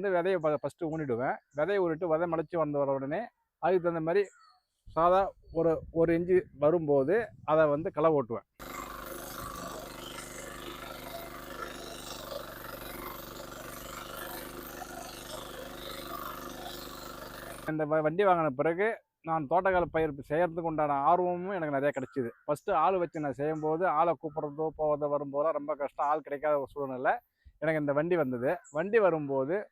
வந்து விதையை ஃபஸ்ட்டு ஊனிடுவேன். விதையை ஊனிட்டு விதை முளைச்சி வந்த வர உடனே அதுக்கு தகுந்த மாதிரி சாதா ஒரு ஒரு இன்ச்சு வரும்போது அதை வந்து களை ஓட்டுவேன். இந்த வ- வண்டி வாங்கின பிறகு நான் தோட்டக்கால பயிர் செய்கிறதுக்கு உண்டான ஆர்வமும் எனக்கு நிறையா கிடச்சிது. ஃபஸ்ட்டு ஆள் வச்சு நான் செய்யும்போது ஆளை கூப்பிட்றதோ போகிறதோ வரும்போதோ ரொம்ப கஷ்டம். ஆள் கிடைக்காத ஒரு சூழ்நிலை எனக்கு இந்த வண்டி வந்தது. வண்டி வரும்போது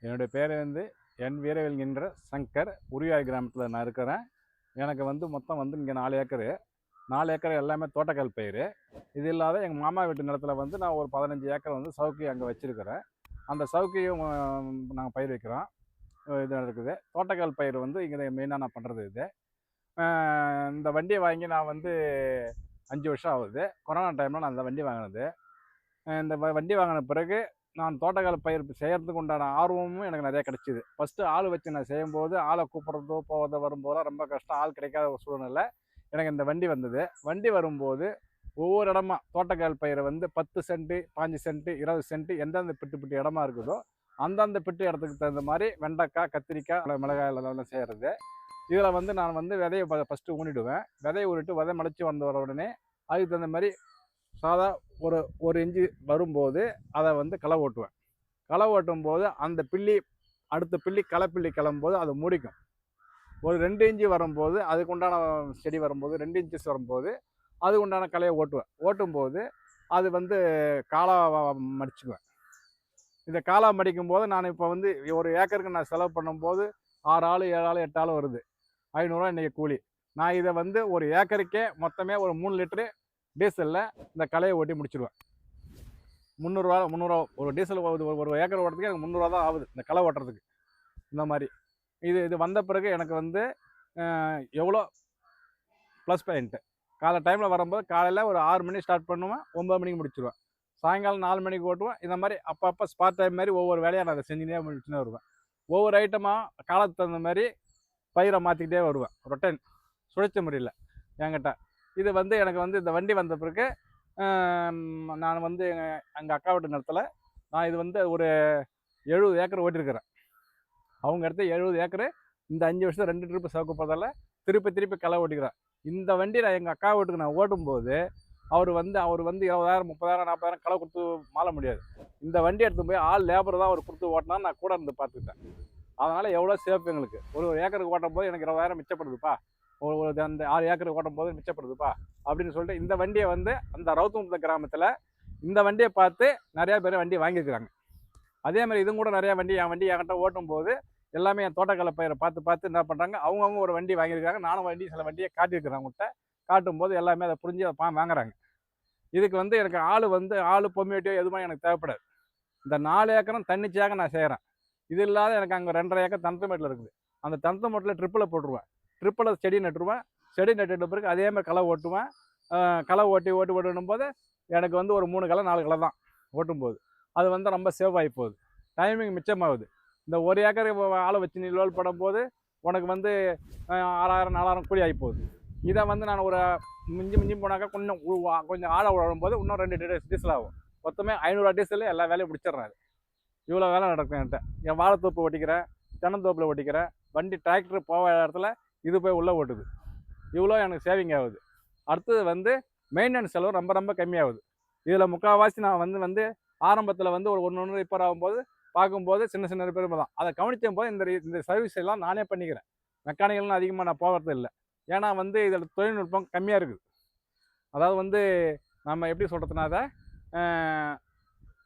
என்னுடைய பேர் வந்து என் வீரவேல் சங்கர் உரியாய் கிராமத்தில் நான் இருக்கிறேன். எனக்கு வந்து மொத்தம் வந்து இங்கே நாலு ஏக்கரு. நாலு ஏக்கர் எல்லாமே தோட்டக்கால் பயிர். இது இல்லாத எங்கள் மாமா வீட்டு நிலத்தில் வந்து நான் ஒரு பதினஞ்சு ஏக்கர் வந்து சவுக்கி அங்கே வச்சுருக்கிறேன். அந்த சவுக்கியும் நாங்கள் பயிர் வைக்கிறோம். இது இருக்குது தோட்டக்கால் பயிர் வந்து இங்கே மெயினாக நான் பண்ணுறது இது. இந்த வண்டியை வாங்கி நான் வந்து அஞ்சு வருஷம் ஆகுது. கொரோனா டைமில் நான் அந்த வண்டி வாங்கினது. இந்த வ- வண்டி வாங்கின பிறகு நான் தோட்டக்கால பயிர் செய்கிறதுக்கு உண்டான ஆர்வமும் எனக்கு நிறையா கிடைச்சிது. ஃபஸ்ட்டு ஆள் வச்சு நான் செய்யும்போது ஆளை கூப்பிட்றதோ போகிறதோ வரும்போதெல்லாம் ரொம்ப கஷ்டம். ஆள் கிடைக்காத ஒரு சூழ்நிலை. எனக்கு இந்த வண்டி வந்தது. வண்டி வரும்போது ஒவ்வொரு இடமா தோட்டக்கால் பயிரை வந்து பத்து சென்ட்டு பாஞ்சு சென்ட்டு இருபது சென்ட்டு எந்தெந்த பிட்டு பிட்டு இடமா இருக்குதோ அந்தந்த பிட்டு இடத்துக்கு தகுந்த மாதிரி வெண்டைக்காய் கத்திரிக்காய் மிளகாய் எல்லாம் செய்கிறது இதில் வந்து நான் வந்து விதையை ஃபஸ்ட்டு ஊனிடுவேன். விதையை ஊனிட்டு விதை முளைச்சி வந்த வர உடனே அதுக்கு தகுந்த மாதிரி சாதா ஒரு ஒரு இன்ச்சு வரும்போது அதை வந்து களை ஓட்டுவேன். களை ஓட்டும் போது அந்த பில்லி அடுத்த பில்லி களை பில்லி கிளம்பும்போது அது முடிக்கும் ஒரு ரெண்டு இன்ச்சு வரும்போது அதுக்கு உண்டான செடி வரும்போது ரெண்டு இன்ச்சஸ் வரும்போது அது உண்டான களையை ஓட்டுவேன். ஓட்டும்போது அது வந்து காலா மடிச்சுக்குவேன். இந்த காலா மடிக்கும் போது நான் இப்போ வந்து ஒரு ஏக்கருக்கு நான் செலவு பண்ணும்போது ஆறு ஆள் ஏழு ஆள் எட்டு ஆள் வருது. ஐநூறுரூவா இன்றைக்கி கூலி. நான் இதை வந்து ஒரு ஏக்கருக்கே மொத்தமே ஒரு மூணு லிட்டரு டீசலில் இந்த களையை ஓட்டி முடிச்சிடுவேன் முந்நூறுரூவா முந்நூறுவா ஒரு டீசல் ஒரு ஒரு ஏக்கர் ஓட்டுறதுக்கு எனக்கு முந்நூறுரூவா தான் ஆகுது இந்த களை ஓட்டுறதுக்கு. இந்த மாதிரி. இது இது வந்த பிறகு எனக்கு வந்து எவ்வளோ? ப்ளஸ் பாயிண்ட்டு காலை டைமில் வரும்போது காலையில் ஒரு ஆறு மணி ஸ்டார்ட் பண்ணுவேன் ஒம்பது மணிக்கு முடிச்சிடுவேன் சாயங்காலம் நாலு மணிக்கு ஓட்டுவேன் இந்த மாதிரி அப்பப்போ ஸ்பாட் டைம் மாதிரி ஒவ்வொரு வேலையாக நான் அதை செஞ்சுனே முடிச்சுனே வருவேன். ஒவ்வொரு ஐட்டமாக காலத்துக்கு தகுந்த மாதிரி பயிரை மாற்றிக்கிட்டே வருவேன் ரொட்டைன் சுழற்சி முறையில் என்கிட்ட. இது வந்து எனக்கு வந்து இந்த வண்டி வந்த பிறகு நான் வந்து எங்கள் அக்கா வீட்டு நிலத்தில் நான் இது வந்து ஒரு எழுபது ஏக்கர் ஓட்டியிருக்கிறேன் அவங்க இடத்த எழுபது ஏக்கரு இந்த அஞ்சு வருஷம் ரெண்டு ட்ரிப்பு சவுக்கு போதால திருப்பி திருப்பி களை ஓட்டிக்கிறேன். இந்த வண்டி நான் எங்கள் அக்கா வீட்டுக்கு நான் ஓட்டும்போது அவர் வந்து அவர் வந்து இருபதாயிரம் முப்பதாயிரம் நாற்பதாயிரம் களை கொடுத்து மாற முடியாது. இந்த வண்டி எடுத்து போய் ஆள் லேபர் தான் அவர் கொடுத்து ஓட்டினா நான் கூட இருந்து பார்த்துக்கிட்டேன். அதனால் எவ்வளோ சேஃப் எங்களுக்கு. ஒரு ஒரு ஏக்கருக்கு ஓட்டும் போது எனக்கு இருபதாயிரம் மிச்சப்படுதுப்பா. ஒரு ஒரு அந்த ஆறு ஏக்கருக்கு ஓட்டும் போது மிச்சப்படுதுப்பா அப்படின்னு சொல்லிட்டு இந்த வண்டியை வந்து அந்த ரவுத்தமுத்த கிராமத்தில் இந்த வண்டியை பார்த்து நிறையா பேர் வண்டி வாங்கியிருக்கிறாங்க. அதே மாதிரி இதுவும் கூட நிறையா வண்டி என் வண்டி என்கிட்ட ஓட்டும் போது எல்லாமே என் தோட்டக்கலை பயிரை பார்த்து பார்த்து என்ன பண்ணுறாங்க அவங்கவுங்க ஒரு வண்டி வாங்கியிருக்காங்க. நானும் வண்டி சில வண்டியை காட்டியிருக்கிறேன் அவங்ககிட்ட காட்டும் போது எல்லாமே அதை புரிஞ்சு அதை பா வாங்குறாங்க. இதுக்கு வந்து எனக்கு ஆள் வந்து ஆள் பொம்மியட்டியோ எதுவுமே எனக்கு தேவைப்படாது. இந்த நாலு ஏக்கரும் தன்னிச்சையாக நான் செய்கிறேன் இது இல்லாத எனக்கு அங்கே ரெண்டரை ஏக்கர் தனத்தமேட்டில் இருக்குது. அந்த தனத்தமேட்டில் ட்ரிப்பில் போட்டுருவேன். ட்ரிப்பில் செடி நட்டுருவேன். செடி நட்டுட்ட பிறகு அதே மாதிரி களை ஓட்டுவேன். களை ஓட்டி ஓட்டி ஓட்டணும் போது எனக்கு வந்து ஒரு மூணு களை நாலு களை தான் ஓட்டும்போது. அது வந்து ரொம்ப சேவ் ஆகி போகுது. டைமிங் மிச்சமாகுது. இந்த ஒரு ஏக்கர் ஆளை வச்சு நீ லோல் உனக்கு வந்து ஆறாயிரம் நாலாயிரம் கூலி ஆகி போகுது. இதை வந்து நான் ஒரு மிஞ்சி மிஞ்சி போனாக்கா கொஞ்சம் வா- கொஞ்சம் ஆழ விழும்போது இன்னும் ரெண்டு டீ- டீசல் ஆகும். மொத்தமே ஐநூறுவா டீசல் எல்லா வேலையும் பிடிச்சிடுறாரு இவ்வளோ வேலை நடக்கும் என்கிட்ட. என் வாழைத்தோப்பு ஓட்டிக்கிறேன் தென்னந்தோப்பில் ஓட்டிக்கிறேன். வண்டி டிராக்டர் போக இடத்துல இது போய் உள்ளே ஓட்டுது. இவ்வளோ எனக்கு சேவிங் ஆகுது. அடுத்தது வந்து மெயின்டெனன்ஸ் செலவு ரொம்ப ரொம்ப கம்மியாகுது. இதில் முக்கால்வாசி நான் வந்து வந்து ஆரம்பத்தில் வந்து ஒரு ஒன்று ஒன்று ரிப்பேர் ஆகும்போது பார்க்கும்போது சின்ன சின்ன ரிப்பேர் தான். அதை கவனிக்கும் போது இந்த இந்த சர்வீஸ் எல்லாம் நானே பண்ணிக்கிறேன். மெக்கானிக்கல்னு அதிகமாக நான் போகிறது இல்லை. ஏன்னா வந்து இதில் தொழில்நுட்பம் கம்மியாக இருக்குது. அதாவது வந்து நம்ம எப்படி சொல்கிறதுனாத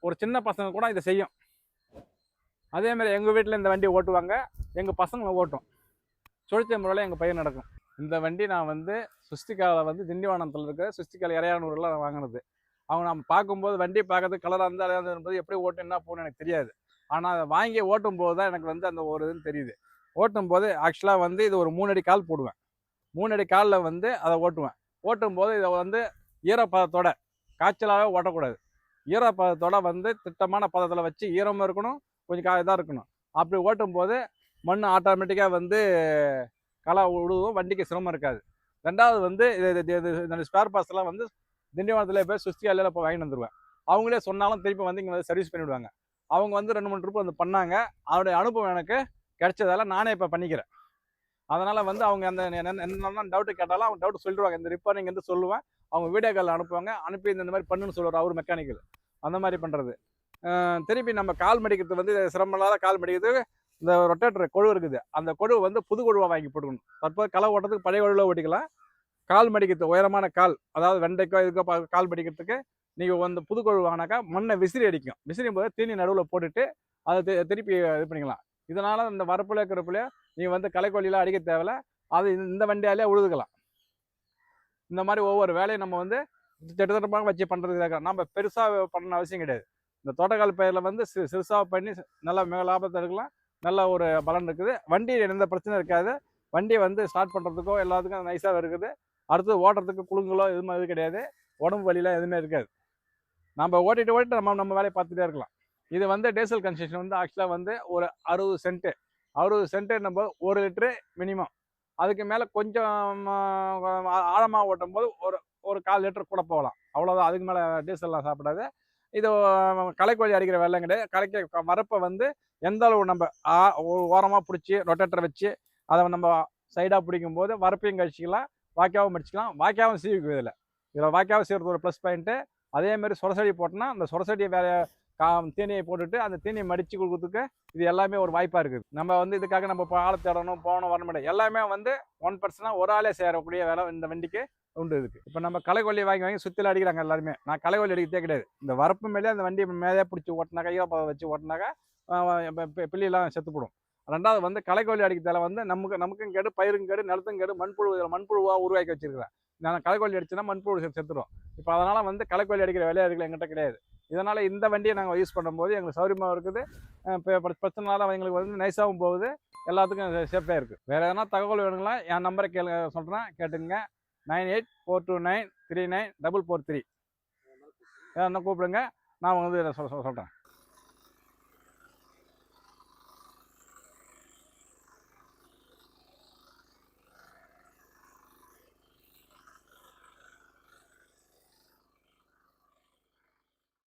ஒரு சின்ன பசங்க கூட இதை செய்யும். அதே மாதிரி எங்கள் வீட்டில் இந்த வண்டியை ஓட்டுவாங்க. எங்கள் பசங்களை ஓட்டும். சுழற்சி முறையில் எங்கள் பயிர் நடக்கும். இந்த வண்டி நான் வந்து சுஸ்திகாவில் வந்து திண்டிவனத்தில் இருக்கிற சுஸ்திகால இறையானூரில் வாங்கினது. அவங்க நம்ம பார்க்கும்போது வண்டி பார்க்கறதுக்கு கலராக இருந்தால் அழகாக இருந்தது எப்படி ஓட்டு என்ன போகணும்னு எனக்கு தெரியாது. ஆனால் அதை வாங்கி ஓட்டும் போது தான் எனக்கு வந்து அந்த ஒரு இதுன்னு தெரியுது. ஓட்டும் போது ஆக்சுவலாக வந்து இது ஒரு மூணு அடி கால் போடுவேன். மூணு அடி காலில் வந்து அதை ஓட்டுவேன். ஓட்டும் போது இதை வந்து ஈரப்பதத்தோட காய்ச்சலாகவே ஓட்டக்கூடாது. ஈரப்பதத்தோட வந்து திட்டமான பதத்தில் வச்சு ஈரமும் இருக்கணும் கொஞ்சம் கா இதாக இருக்கணும். அப்படி ஓட்டும் போது மண் ஆட்டோமேட்டிக்காக வந்து களை விடுவோம் வண்டிக்கு சிரமம் இருக்காது. ரெண்டாவது வந்து இது இந்த ஸ்பேர் பார்ட்ஸ்லாம் வந்து திண்டிவனத்தில் போய் சுஸ்தியாலையில் அல்ல போய் வாங்கிட்டு வந்துடுவேன் அவங்களே சொன்னாலும் திருப்பி வந்து இங்கே வந்து சர்வீஸ் பண்ணிவிடுவாங்க. அவங்க வந்து ரெண்டு மூணு ட்ரிப் வந்து பண்ணாங்க. அவருடைய அனுபவம் எனக்கு கிடைச்சதால நானே இப்போ பண்ணிக்கிறேன். அதனால் வந்து அவங்க அந்த என்னென்ன டவுட்டு கேட்டாலும் அவங்க டவுட் சொல்லிடுவாங்க. இந்த ரிப்பேரிங் வந்து சொல்லுவேன். அவங்க வீடியோ காலில் அனுப்புவாங்க. அனுப்பி இந்த மாதிரி பண்ணுன்னு சொல்லுவார் அவர் மெக்கானிக்கல் அந்த மாதிரி பண்ணுறது திருப்பி நம்ம கால் மடிக்கிறது வந்து சிரமம் இல்லாத கால் மடிக்கிறது இந்த ரொட்டேட்டர் கொழு இருக்குது. அந்த கொழு வந்து புது கொழுவாக வாங்கி போட்டுக்கணும். தற்போது களை ஓட்டுறதுக்கு பழைய கொழுவில் ஓட்டிக்கலாம். கால் மடிக்கிறது உயரமான கால் அதாவது வெண்டைக்கோ இதுக்கோ கால் மடிக்கிறதுக்கு நீங்கள் வந்து புது கொழு வாங்கினாக்கா மண்ணை விசிறி அடிக்கும். விசிறியும் போது தீனி நடுவில் போட்டுட்டு அதை திருப்பி இது பண்ணிக்கலாம். இதனால் இந்த வரப்புல இருக்கிறப்புல நீங்கள் வந்து களைக்கொல்லிலாம் அடிக்க தேவையில்ல. அது இந்த- இந்த வண்டியாலே உழுதுக்கலாம். இந்த மாதிரி ஒவ்வொரு வேலையும் நம்ம வந்து திட்டத்திட்டமாக வச்சு பண்ணுறதுக்காக நம்ம பெருசாக பண்ண அவசியம் கிடையாது. இந்த தோட்டக்கால் பயிரில் வந்து சிறு சிறுசாக பண்ணி நல்லா மிக லாபத்தை எடுக்கலாம். நல்ல ஒரு பலன் இருக்குது. வண்டி எந்த பிரச்சனையும் இருக்காது. வண்டியை வந்து ஸ்டார்ட் பண்ணுறதுக்கோ எல்லாத்துக்கும் நைஸாக இருக்குது. அடுத்து ஓட்டுறதுக்கு குழுங்களோ எதுவுமே இது கிடையாது. உடம்பு வலிலாம் எதுவுமே இருக்காது. நம்ம ஓட்டிட்டு ஓட்டிட்டு நம்ம நம்ம வேலையை பார்த்துட்டே இருக்கலாம். இது வந்து டீசல் கன்ஸ்ட்ரக்ஷன் வந்து ஆக்சுவலாக வந்து ஒரு அறுபது சென்ட்டு. அறுபது சென்ட்டு நம்ம ஒரு லிட்ரு மினிமம் அதுக்கு மேலே கொஞ்சம் ஆழமாக ஓட்டும் போது ஒரு ஒரு கால் லிட்டர் கூட போகலாம். அவ்வளோதான் அதுக்கு மேலே டீசல்லாம் சாப்பிடாது. இது களைக்கோழி அடிக்கிற வேலை கிடையாது களைக்க வரப்பை வந்து எந்த அளவு நம்ம ஓரமாக பிடிச்சி ரொட்டேட்டர் வச்சு அதை நம்ம சைடாக பிடிக்கும் போது வரப்பையும் கழிச்சிக்கலாம் வாய்க்காவும் மடிச்சிக்கலாம். வாய்க்காவும் சீவிக்கும் இதில். இதில் வாய்க்காவும் சீவுறது ஒரு ப்ளஸ் பாயிண்ட்டு அதேமாதிரி சொரசடி போட்டோன்னா அந்த சொரசடியை வேற கா தீனியை போட்டுட்டு அந்த தீனியை மடித்து கொடுக்கறதுக்கு இது எல்லாமே ஒரு வாய்ப்பாக இருக்குது. நம்ம வந்து இதுக்காக நம்ம இப்போ ஆளை தேடணும் போகணும் வர எல்லாமே வந்து ஒன் பர்சனாக ஒரு ஆளே சேரக்கூடிய வேலை இந்த வண்டிக்கு. உண்டு இதுக்கு. இப்போ நம்ம களைக்கொல்லி வாங்கி வாங்கி சுற்றில அடிக்கிறாங்க எல்லாருமே. நான் களைக்கொல்லி அடிக்கிறதே கிடையாது. இந்த வரப்பு மேலே அந்த வண்டி மேலே பிடிச்சி ஓட்டினாக்கா ஈரப்பதம் வச்சு ஓட்டினாக்கா பிள்ளைலாம் செத்துப்படும். ரெண்டாவது வந்து களைக்கொல்லி அடிக்கிறதால வந்து நமக்கு நமக்கும் கேடு பயிரும் கேடு நிலத்தும் கேடு மண்புழு மண்புழுவாக உருவாக்கி வச்சிருக்கிறேன். நான் களைக்கொல்லி அடிச்சுன்னா மண்புழு செத்துடும் இப்போ அதனால் வந்து களைக்கொல்லி அடிக்கிற விளையாடுகள் எங்கிட்ட கிடையாது. இதனால் இந்த வண்டியை நாங்கள் யூஸ் பண்ணும்போது எங்களுக்கு சௌரியமாக இருக்குது. இப்போ பிரச்சனைனால எங்களுக்கு வந்து நைஸாகவும் போகுது. எல்லாத்துக்கும் சேஃப்டாக இருக்குது வேறு எதனா தகவல் வேணுங்களா என் நம்பரை கேளு சொல்கிறேன் கேட்டுங்க nine eight four two nine three nine double four three. என்ன கூப்பிடுங்க. நான் வந்து சொல்கிறேன்